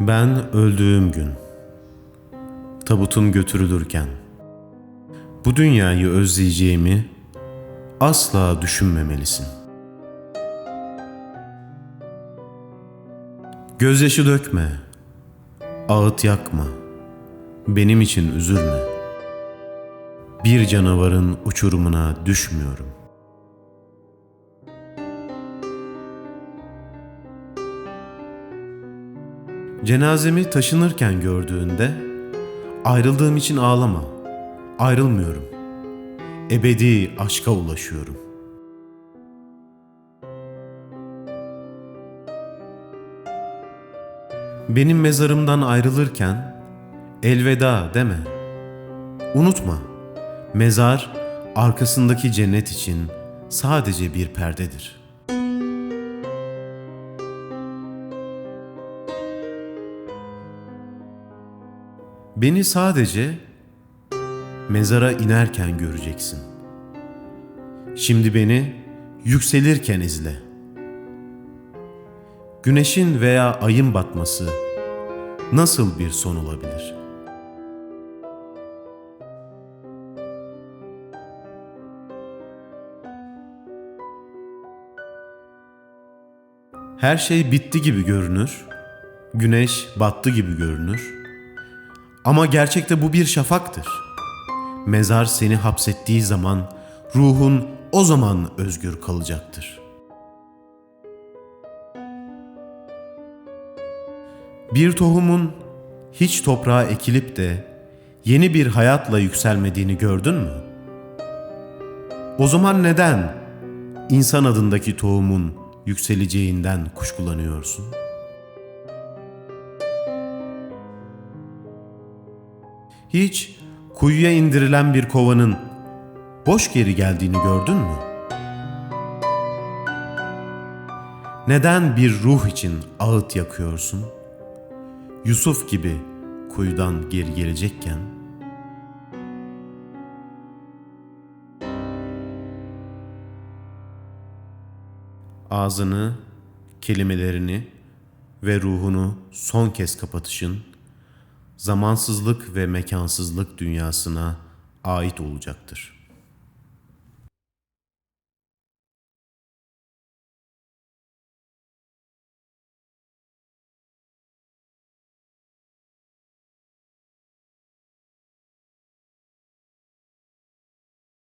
Ben öldüğüm gün, tabutun götürülürken, bu dünyayı özleyeceğimi asla düşünmemelisin. Gözyaşı dökme, ağıt yakma, benim için üzülme. Bir canavarın uçurumuna düşmüyorum. Cenazemi taşınırken gördüğünde ayrıldığım için ağlama. Ayrılmıyorum. Ebedi aşka ulaşıyorum. Benim mezarımdan ayrılırken elveda deme. Unutma. Mezar arkasındaki cennet için sadece bir perdedir.'' Beni sadece mezara inerken göreceksin. Şimdi beni yükselirken izle. Güneşin veya ayın batması nasıl bir son olabilir? Her şey bitti gibi görünür. Güneş battı gibi görünür. Ama gerçekte bu bir şafaktır. Mezar seni hapsettiği zaman ruhun o zaman özgür kalacaktır. Bir tohumun hiç toprağa ekilip de yeni bir hayatla yükselmediğini gördün mü? O zaman neden insan adındaki tohumun yükseleceğinden kuşkulanıyorsun?'' Hiç kuyuya indirilen bir kovanın boş geri geldiğini gördün mü? Neden bir ruh için ağıt yakıyorsun? Yusuf gibi kuyudan geri gelecekken ağzını, kelimelerini ve ruhunu son kez kapatışın zamansızlık ve mekansızlık dünyasına ait olacaktır.